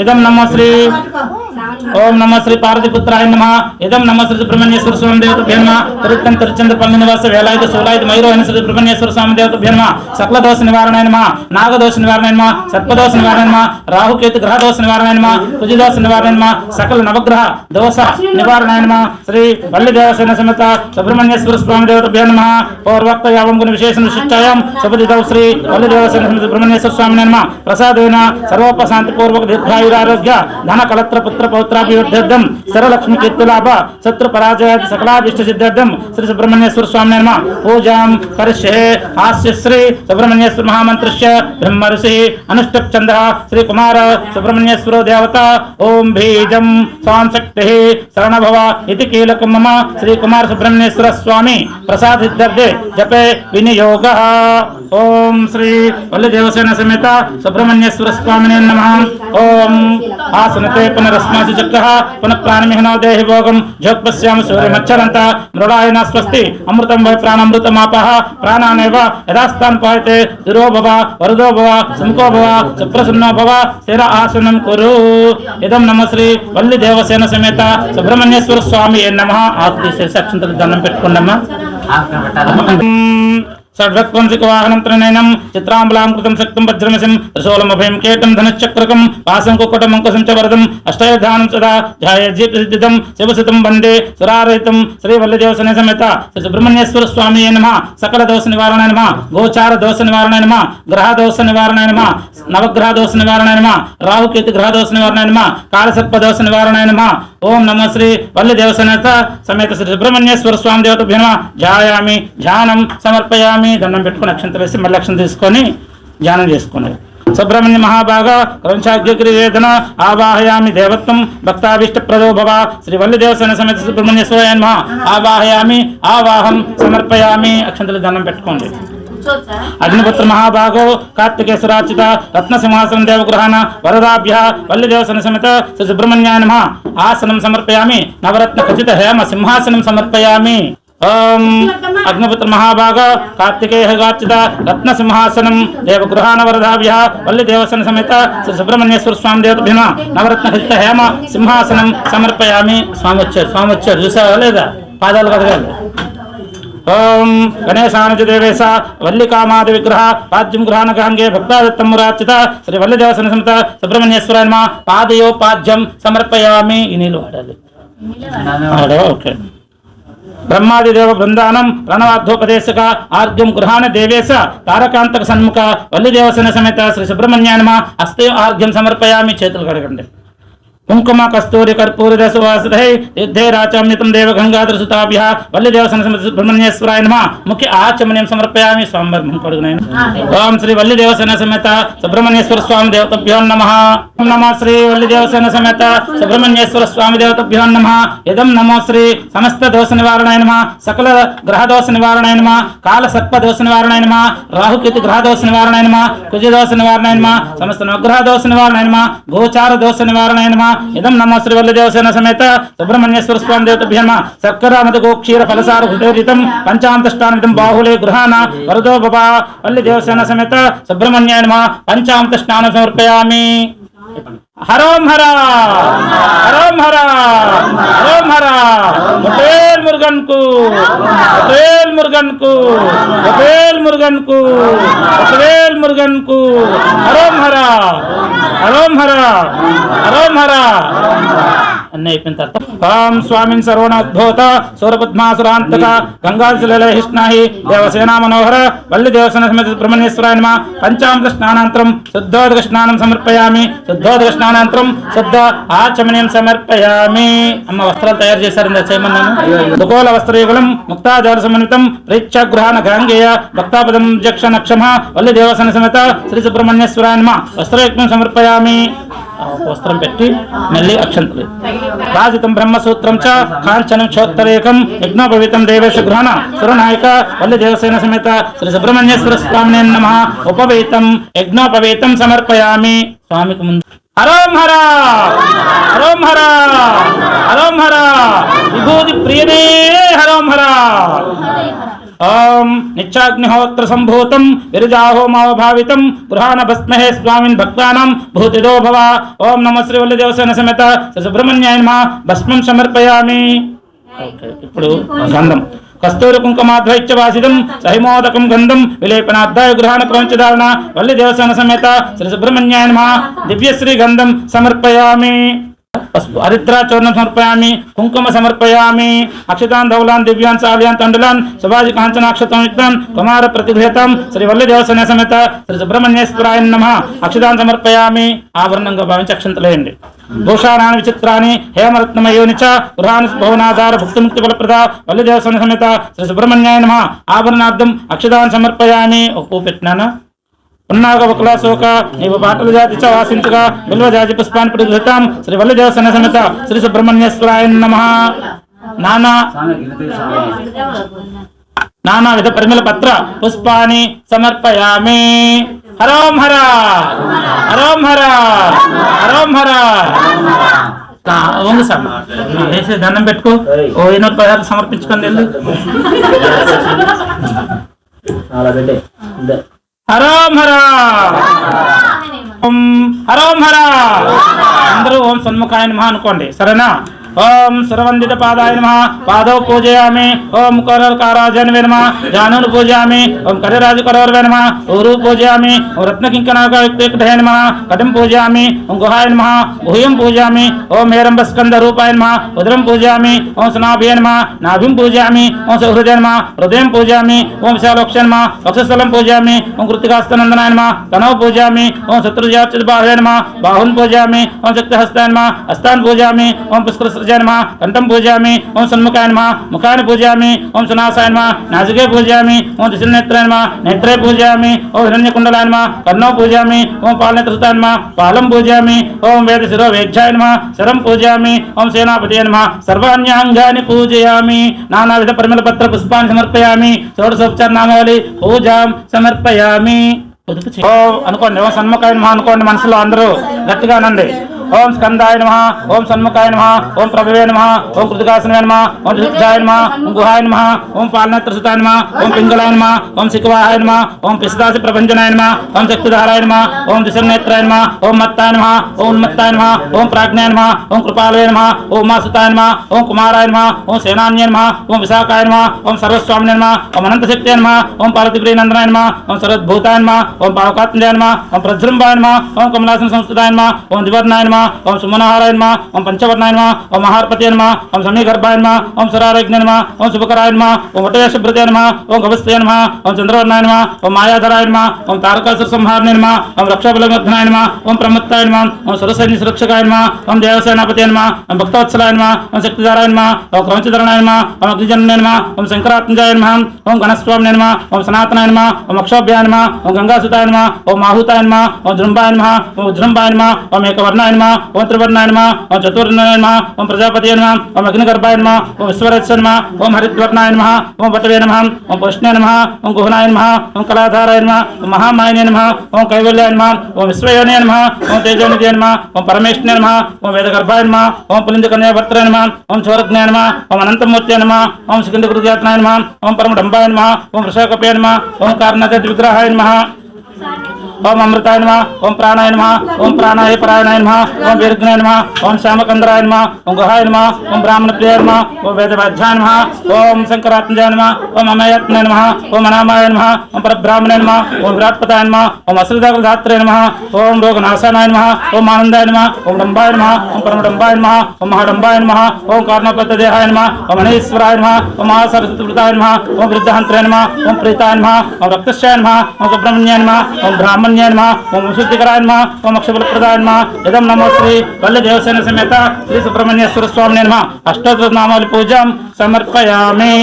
ఇదం నమో శ్రీ ఓం నమ శ్రీ పార్వతిపుత్రాయ నమ. ఇదం నమ శ్రీ సుబ్రహ్మణ్యేశ్వర స్వామి దేవత భీమ తిరుత్తన్ తిరుచంద్రపల్లి నివాస వేలాయుధ సోలాయుధ మైరోహిన శ్రీ సుబ్రహ్మణ్యేశ్వర స్వామి దేవత భీమ సకల దోష నివారణ నమ. నాగదోష నివారణ నమ. సర్పదోష నివారణ నమ. రాహుకేతు గ్రహ దోష నివారణ నమ. కుజదోష నివారణ నమ. సకల నవగ్రహ దోష నివారణ నమ. శ్రీ వల్లి దేవసేన సమేత సుబ్రహ్మణ్యేశ్వర స్వామి దేవత భీమ నమ. పౌర్వక్త యావం గుణ విశేష విశిష్టాయాం శుభదిదౌ శ్రీ వల్లి దేవసేన సుబ్రహ్మణ్యేశ్వర స్వామి నమ. ప్రసాదేన సర్వోపశాంతి పూర్వక దీర్ఘాయురారోగ్య ధన కలత్ర పుత్ర పౌత్రాభివృద్ధ్యర్థం స్థిరలక్ష్మి కీర్తిలాభ శత్రు పరాజయాది సకలాభిష్ట సిద్ధార్థం శ్రీ సుబ్రహ్మణ్యేశ్వర స్వామి నమ పూజాం కరిష్యే హాస్య శ్రీ సుబ్రహ్మణ్యేశ్వర మహామంత్రస్య బ్రహ్మ ఋషి అనుష్టప్ చంద్ర శ్రీ కుమార సుబ్రహ్మణ్యేశ్వర దేవత ఓం బీజం స్వాం శక్తి శరణభవ ఇది కీలకం మమ శ్రీ కుమార సుబ్రహ్మణ్యేశ్వర స్వామి ప్రసాద సిద్ధార్థే జపే వినియోగ ఓం శ్రీ వల్లి దేవసేన సమేత సుబ్రహ్మణ్యేశ్వర స్వామినే నమ ఓం ఆసనతే పునరస్మాసి చక్ర పునః ప్రాణమిహనో దేహి భోగం జోత్పశ్యామ సూర్యమచ్చరంత మృడాయన స్వస్తి అమృతం వై ప్రాణామృతమాపః ప్రాణానేవ యథాస్థాన్ పాయతే స్థిరో భవ వరదో భవ సుముఖో భవ సుప్రసన్నో భవ స్థిర ఆసనం కురు ఇదం నమ శ్రీ వల్లి దేవసేన సమేత సుబ్రహ్మణ్యేశ్వర స్వామి నమ ఆకు తీసేసి అక్షంతలు దండం పెట్టుకోండమ్మా షడ్వక్వంసిక వాహనం త్రినయనం చిత్రాంబులాం కృతం శక్తం వజ్రమసిం త్రిశూలమభయం కేటం ధనశ్చక్రకం పాసం కుక్కటం అంకుశం చ వరదం అష్టయధానం సదా ధ్యాయజీతసిద్ధం శివసితం వందే సురారహితం శ్రీ వల్లిదేవసన సమేత శ్రీ సుబ్రహ్మణ్యేశ్వర స్వామి నమ సకల దోష నివారణ నమ గోచార దోష నివారణ నమ గ్రహ దోష నివారణ నమ నవగ్రహ దోష నివారణ నమ రాహుకేతు గ్రహ దోష నివారణ నమ కాలసర్ప దోష నివారణ నమ ఓం నమ శ్రీ వల్లి దేవసేనత సమేత శ్రీ సుబ్రహ్మణ్యేశ్వర స్వామి దేవత భీమ ధ్యాయామి ధ్యానం సమర్పయామి దండం పెట్టుకుని అక్షంత వేసి మళ్ళీ అక్షంత తీసుకొని ధ్యానం చేసుకునేది సుబ్రహ్మణ్య మహాభాగ క్రౌంచాగ్యగిరి వేదన ఆవాహయామి దేవత్వం భక్తాభిష్ట ప్రదో భవ. శ్రీ వల్లి దేవసేన సమేత సుబ్రహ్మణ్యేశ్వర నమ. ఆవాహయామి ఆవాహం సమర్పయామి అక్షంతలు దండం పెట్టుకోండి. అగ్నిపుత్ర మహాభాగో కార్తికేశ్వరార్చిత రత్న సింహాసనం దేవగృహాన వరదాభ్య వల్లిదేవసన సమేత శ్రీ సుబ్రహ్మణ్యాయ నమ. ఆసనం సమర్పయామి. నవరత్న ఖచ్చిత హేమ సింహాసనం సమర్పయామి. ఓం అగ్నిపుత్ర మహాభాగ కార్తికేయ గార్చిత రత్న సింహాసనం దేవగృహాన వరదాభ్య వల్లిదేవసన సమేత శ్రీ సుబ్రహ్మణ్యేశ్వర స్వామి దేవత భీమ నవరత్న ఖచిత హేమ సింహాసనం సమర్పయామి. స్వామి వచ్చారు స్వామి వచ్చారు చూసావా లేదా? పాదాలు కదగాలి ఓం గణేశానుజ దేవేశ వల్లికామాది విగ్రహ పాద్యం గృహాన భక్తాదత్తం మురార్చిత శ్రీ వల్లిదేవసన సమత సుబ్రహ్మణ్యేశ్వర నమ. పాదయోపాద్యం సమర్పయామి. ఈ నీళ్ళు వాడాలి. ఓకే. బ్రహ్మాదిదేవ బృందానం ప్రణవార్థోపదేశక ఆర్ఘ్యం గృహాన దేవేశ తారకాంతక సన్ముఖ వల్లిదేవసన సమేత శ్రీ సుబ్రహ్మణ్యానమ హస్తయో ఆర్ఘ్యం సమర్పయామి. చేతులు కడగండి. కుంకుమ కస్తూరి కర్పూర రసవాసై యుద్ధే రాచామ్యతం దేవ గంగాధర సుతాభ్య వల్లి దేవసన సమేత సుబ్రహ్మణ్యేశ్వరాయ నమ. ముఖ్య ఆచమనీయం సమర్పయామి. స్వామివారి ముఖం కడుగునాయన ఓం శ్రీ వల్లి దేవసేన సమేత సుబ్రహ్మణ్యేశ్వర స్వామి దేవతభ్యో నమ. నమ శ్రీ వల్లి దేవసేన సమేత సుబ్రహ్మణ్యేశ్వర స్వామి దేవతభ్యో నమ. ఇదం నమో శ్రీ సమస్త దోష నివారణాయ నమ. సకల గ్రహ దోష నివారణాయ నమ. కాల సర్ప దోష నివారణాయ నమ. రాహుకేతు గ్రహ దోష నివారణాయ నమ. కుజ దోష నివారణాయ నమ. సమస్త నవగ్రహ దోష నివారణాయ నమ. గోచార దోష నివారణాయ నమ. ఇదం నమ శ్రీవల్లదేవసేన సమేత సుబ్రహ్మణ్యేశ్వర స్వామి దేవతభ్యో నమ సక్కరామత గోక్షీర ఫలసార హృదయజితం పంచాంతష్టానితం బాహులే గృహాన వరదో బబా వల్లదేవసేన సమేత సుబ్రహ్మణ్యాయ నమ పంచాంత స్నానం సమర్పయామి హరోం హర హరోం హర హరోం హర హోటేల్ మురుగన్కు హోటేల్ మురుగన్కు హోటేల్ మురుగన్కు హోటేల్ మురుగన్కు హరోం హర హరోం హర అన్నీ అయిపోయిన తర్వాత ఓం స్వామిన్ సర్వణోద్భూత సూరపద్మాసురాంతక గంగాశిలహిష్ణాహి దేవసేనా మనోహర వల్లి దేవసేన సమేత సుబ్రహ్మణ్యేశ్వరాయ నమ. పంచామృత స్నానాంతరం శుద్ధోదక స్నానం సమర్పయామి. శుద్ధోదక స్నానాంతరం శుద్ధ ఆచమనీయం సమర్పయామి. అమ్మ వస్త్రాలు తయారు చేశారు చేయమన్నాను? దుకోల వస్త్రయుగులం ముక్తాజార సమన్వితం ప్రేక్షగృహాన గాంగేయ భక్తాపదం జక్ష నక్షమ వల్లి దేవసేన సమేత శ్రీ సుబ్రహ్మణ్యేశ్వరాయ నమ. వస్త్రయజ్ఞం సమర్పయామి. వస్త్రం పెట్టి మళ్ళీ అక్షంతలు. రాజితం బ్రహ్మసూత్రం చ కాంచనం క్షోత్తరేకం యజ్ఞోపవితం దేవేశ గ్రహణ సురనాయక వల్లి దేవసేన సమేత శ్రీ సుబ్రహ్మణ్యేశ్వర స్వామినే నమ. ఉపవేతం యజ్ఞోపవేతం సమర్పయామి. స్వామికి ముందు. హరోం హర! హరోం హర! హరోం హర! విభూతి ప్రియనే హరోం హర! ఓం నిత్యాగ్నిహోత్ర సంభూతం విరజాహోమావభావితం గృహాణ భస్మహే స్వామిన్ భక్తానం భూతిదో భవ. ఓం నమ శ్రీ వల్లదేవసేన సమేత. శ్రీ సుబ్రహ్మణ్యాయ భస్మం సమర్పయామి. ఇప్పుడు గంధం. కస్తూరి కుంకుమాధ్వైత్య వాసిదం సహిమోదకం గంధం విలేపనాధ్యాయ గృహాణ క్రమంచధారణ వల్లి దేవసేన సమేత. శ్రీ సుబ్రహ్మణ్యాయ దివ్యశ్రీ గంధం సమర్పయామి. పసుపు హరిద్రాచూర్ణం సమర్పయామి కుంకుమ సమర్పయామి అక్షతాన్ ధౌలాన్ దివ్యాన్ సాలియాన్ తండులాన్ సుభాజి కాంచనాక్షతం యుక్తాన్ కుమార ప్రతిభేతం శ్రీ వల్లదేవసేన సమేత శ్రీ సుబ్రహ్మణ్యేశ్వరాయ నమ. అక్షతాన్ సమర్పయామి ఆభరణంగా భావించి అక్షంతలేయండి. భూషారాణి విచిత్రాన్ని హేమరత్నమయోని చ గృహాన్ని భవనాధార భుక్తిముక్తి ఫలప్రద వల్లి సమేత శ్రీ సుబ్రహ్మణ్యాయ నమ. ఆభరణార్థం అక్షతాన్ సమర్పయామి. ఒక పువ్వు పెట్టినానా? ఉన్నాగ వకులాశోక నీవు బాటలు జాతి చ వాసించగా బిల్వ జాతి పుష్పాన్ని పిడుగుతాం శ్రీ వల్లి దేవసేన సమేత శ్రీ సుబ్రహ్మణ్యేశ్వరాయ నమ. నానా నానా విధ పరిమళ పత్ర పుష్పాన్ని సమర్పయామి. హరోం హర హరోం హర హరోం హర. ఉంది సార్. ఆ, వేసి దండం పెట్టుకో. ఓ ఎన్నో పదార్థాలు సమర్పించుకొని వెళ్ళు అలా పెట్టే. హరోం హర ఓం హరోం హర అందరూ ఓం సన్ముఖాయ నమః అనుకోండి. సరేనా? ఓం సురవందిత పాదాయ నమ పాదౌ పూజయామి ఓం కరకారాజన్వే నమ జానును పూజయామి ఓం కరిరాజు కరోర్వే నమ ఊరు పూజయామి ఓం రత్నకింకనాగయుక్తేకటయ నమ కటిం పూజయామి ఓం గుహాయ నమ గుహ్యం పూజయామి ఓం మేరంబ స్కంద రూపాయ నమ ఉదరం పూజయామి ఓం సునాభ్య నమ నాభిం పూజయామి ఓం సహృదయ నమ హృదయం పూజయామి ఓం విశాలోక్ష నమ వక్షస్థలం పూజయామి ఓం కృతికాస్తనందనాయ నమ తనవ పూజయామి ఓం శత్రుజాచ్యుత బాహుయ నమ బాహున్ పూజయామి ఓం శక్తిహస్తాయ నమ హస్తాన్ పూజయామి ఓం పుష్కరసృజాయ నమ కంఠం పూజయామి ఓం సన్ముఖాయ నమ. ముఖాన్ని పూజయామి ఓం సునాసాయ నమ. నాసికే పూజయామి ఓం దిశనేత్రాయ నమ. నేత్రే పూజయామి ఓం హిరణ్యకుండలాయ నమ. కర్ణో పూజయామి ఓం పాలనేత్రసుతాయ నమ. పాలం పూజయామి ఓం వేద శిరో వేక్షాయ నమ. శరం పూజయామి ఓం సేనాపతి నమ. సర్వాణ్యాంగాన్ని పూజయామి. నానావిధ పరిమళ పత్ర పుష్పాన్ని సమర్పయామి. షోడశోపచార నామావళి పూజాం సమర్పయామి. పొదుపు అనుకోండి ఓం సన్ముఖాయ నమ అనుకోండి మనసులో అందరూ గట్టిగా అనండి. ఓం స్కందాయ నమ ఓం సన్ముఖాయ నమ ఓం ప్రభువే నమ ఓం కృతికాసనవే నమ ఓం దిగ్ధాయ నమ ఓం గుహాయ నమ ఓం పాలనేత్రసుతాయ నమ ఓం పింగళాయ నమ ఓం శిఖవాహాయ నమ ఓం పిశదాసి ప్రభంజనాయ నమ ఓం శక్తిధారాయ నమ ఓం దిశనేత్రాయ నమ ఓం మత్తాయ నమ ఓం ఉన్మత్తాయ నమ ఓం ప్రాజ్ఞాయ నమ ఓం కృపాలయ నమ ఓం మాసుతాయ నమ ఓం కుమారాయ నమ ఓం సేనాన్య నమ ఓం విశాఖాయ నమ ఓం సర్వస్వామిని నమ ఓం అనంతశక్తి నమ ఓం పార్వతీప్రియ నందనాయ నమ ఓం సరద్భూతాయ నమ ఓం పావకాత్మజాయ నమ ఓం ప్రజృంభాయ నమ ఓం కమలాసన సంస్థాయ నమ ఓం దివర్ణాయ నమ ఓం సుమనహారాయ నమ ఓం పంచవర్ణాయ నమ ఓం మహార్పతి నమ ఓం సమీగర్భాయ నమ ఓం సురారజ్ఞ నమ ఓం శుభకరాయ నమ ఓం వటయశుభ్రతే నమ ఓం గవస్తే నమ ఓం చంద్రవర్ణాయ నమ ఓం మాయాధరాయ నమ ఓం తారకాసుర సంహారణే నమ ఓం రక్షాబలమర్ధనాయ నమ ఓం ప్రమత్తాయ నమ ఓం సురసైన్య సురక్షకాయ నమ ఓం దేవసేనాపతి నమ ఓం భక్తవత్సలాయ నమ ఓం శక్తిధారాయ నమ ఓం క్రమంచధరణాయ నమ ఓం అగ్నిజన్య నమ ఓం శంకరాత్మజాయ నమ ఓం గణస్వామి నమ ఓం సనాతనాయ నమ ఓం అక్షోభ్యాయ నమ ఓం గంగాసుతాయ నమ ఓం మాహుతాయ నమ ఓం జృంభాయ నమ ఓం ఉజృంభాయ నమ ఓం ఏకవర్ణాయ నమ ఓం త్రివర్ణాయ నమ ఓం చతుర్ణాయ నమ ఓం ప్రజాపతి నమ ఓం అగ్నిగర్భాయ నమ ఓం విశ్వరత్స నమ ఓం హరిద్వర్ణాయ నమ ఓం పటవే నమ ఓం పుష్ణే నమ ఓం గుహనాయ నమ ఓం కళాధారాయ నమ ఓం మహామాయనే నమ ఓం కైవల్యాయ నమ ఓం విశ్వయోనే నమ ఓం తేజోనిధే నమ ఓం పరమేశ్వరే నమ ఓం వేదగర్భాయ నమ ఓం పులింద కన్యావర్తయ నమ ఓం చోరజ్ఞాయ నమ ఓం అనంతమూర్తి నమ ఓం సుగంధ కృతజాతనాయ నమ ఓం పరమడంబాయ నమ ఓం వృషాకపే నమ ఓం కారణాద విగ్రహాయ నమ ఓం అమృతాయ నమ ఓం ప్రాణాయ నమ ఓం ప్రాణాయ పరాయణాయ నమ ఓం వీర్ఘ్నాయ నమ ఓం శ్యామకందరాయ నమ ఓం గుహాయ నమ ఓం బ్రాహ్మణ ప్రియాయ నమ ఓం వేదవాధ్యాయ నమ ఓం శంకరాత్మజాయ నమ ఓం అమయాత్మాయ నమ ఓం అనామాయ నమ ఓం పరబ్రాహ్మణాయ నమ ఓం విరాట్పతాయ నమ ఓం అశ్రదాకుల ధాత్రే నమ ఓం రోగనాశానాయ నమ ఓం ఆనందాయ నమ ఓం డంబాయ నమ ఓం పరమడంబాయ నమ ఓం మహాడంబాయ నమ ఓం కారణపత దేహాయ నమ ఓం అనేశ్వరాయ నమ ఓం మహాసరస్వతాయ నమ ఓం వృద్ధహంత్రే నమ ఓం ప్రీతాయ నమ ఓం రక్తశ్చాయ నమ ఓం సుబ్రహ్మణ్యాయ నమ ఓం నమ ఓం శుద్ధికరాయ నమ ఓం అక్షబలప్రదాయ నమ ఇదం నమో శ్రీ వల్లి దేవసేన సమేత శ్రీ సుబ్రహ్మణ్యేశ్వర స్వామి నమ అష్టోత్తర నామాలు పూజ సమర్పయామి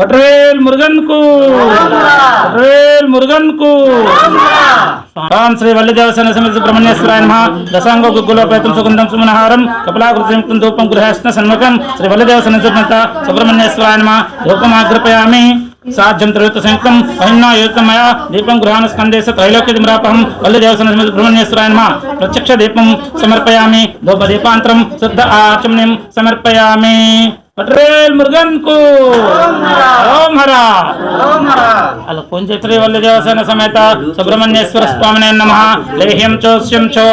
వట్రవేల్ మురుగన్కు వట్రవేల్ మురుగన్కు రామ్ శ్రీ వల్లి దేవసేన సమేత సుబ్రహ్మణ్యేశ్వరాయ నమ దశాంగ గుగ్గులోపేతం సుగంధం సుమనహారం కపలాకృతి ధూపం గృహస్థ సన్మకం శ్రీ వల్లి దేవసేన సమేత సుబ్రహ్మణ్యేశ్వరాయ నమ ధూపమాగ్రపయామి సాధ్యం త్రయుక్త సంయుక్తం మహిమ్నాయుక్తం మయా దీపం గృహాన స్కందేశ త్రైలోక్య దిమరాపహం వల్లి దేవసేన సమేత సుబ్రహ్మణ్యేశ్వరాయ నమ ప్రత్యక్ష దీపం సమర్పయామి ధూప దీపాంతరం శుద్ధ పట్రేల్ మురుగన్కు. ఓం అలా కొంచెం శ్రీవల్లి దేవసేన సమేత సుబ్రహ్మణ్యేశ్వర స్వామినే నమ. లేహ్యం చోస్యం చో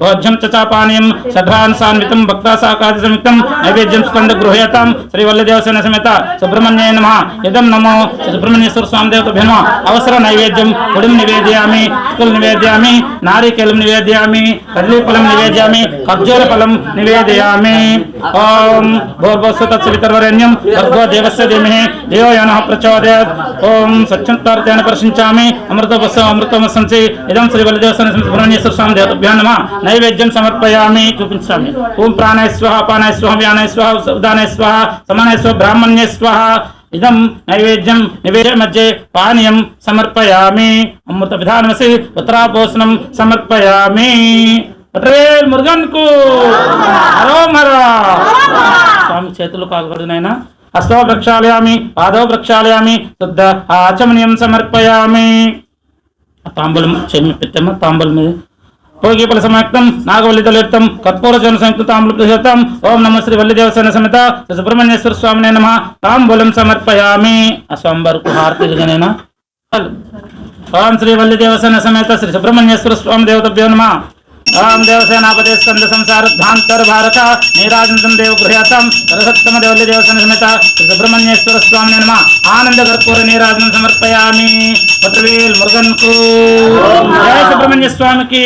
భోజ్యం చ చాపానీయం షడ్భాన్ సాన్వితం భక్తాసాకాది సంయుక్తం నైవేద్యం స్కంద గృహ్యతాం శ్రీవల్లి దేవసేన సమేత సుబ్రహ్మణ్యే నమ. ఇదం నమో సుబ్రహ్మణ్యేశ్వర స్వామి దేవత నమ. అవసర నైవేద్యం పొడిం నివేదయామి కుల్ నివేదయామి నారికేలం నివేదయామి కదలీఫలం నివేదయామి ఖర్జూర ఫలం నివేదయామి. पितर्वरेण्यम भगव देवस्य देमहे देवो यानः प्रचोदयात्। ओम सच्चन्तार्थेन प्रशिंचामि अमृतवस्य अमृतमसंसि इदं श्रीबलदेवसन सुब्रह्मण्येश्वर स्वामी देवतभ्यो नमः। नैवेद्यं समर्पयामि। चूपिंचामि ओम प्राणाय स्वाहा पानाय स्वाहा, व्यानाय स्वाहा उदानाय स्वाहा, समानाय स्वाहा ब्राह्मण्य स्वाहा। इदं नैवेद्यं निवेद्य मध्ये पानीयं समर्पयामि। अमृत विधानमसि पुत्रापोषणं समर्पयामि। पटवेल मुर्गन को చేతులు కాల్గడునైనా అశ్వ ప్రక్షాళయామి పాదవ ప్రక్షాళయామి శుద్ధ ఆచమనీయం సమర్పయామి. తాంబూలం చెమ్మి పెట్టమ్మ తాంబూలం మీద. భోగి ఫల సమాక్తం నాగవల్లి తలయుక్తం కర్పూర జన సంయుక్త తాంబూలం ప్రసిద్ధం ఓం నమ శ్రీ వల్లిదేవసేన సమేత సుబ్రహ్మణ్యేశ్వర స్వామినే నమ. తాంబూలం సమర్పయామి. ఆ స్వామివారికి హారతిగానేనా ఓం శ్రీ వల్లిదేవసేన సమేత శ్రీ సుబ్రహ్మణ్యేశ్వర స్వామి దేవతభ్యో నమ. ఓం దేవసేనాపతి స్కంద సంసారద్ధాంతర్ భారత నీరాజంతం దేవ గృహ్యాతం సరసత్తమ దేవల్లి దేవసేన సమేత శ్రీ సుబ్రహ్మణ్యేశ్వర స్వామి నమ. ఆనంద కర్పూర నీరాజనం సమర్పయామి. పట్రవేల్ మురుగన్కు జయ సుబ్రహ్మణ్య స్వామికి.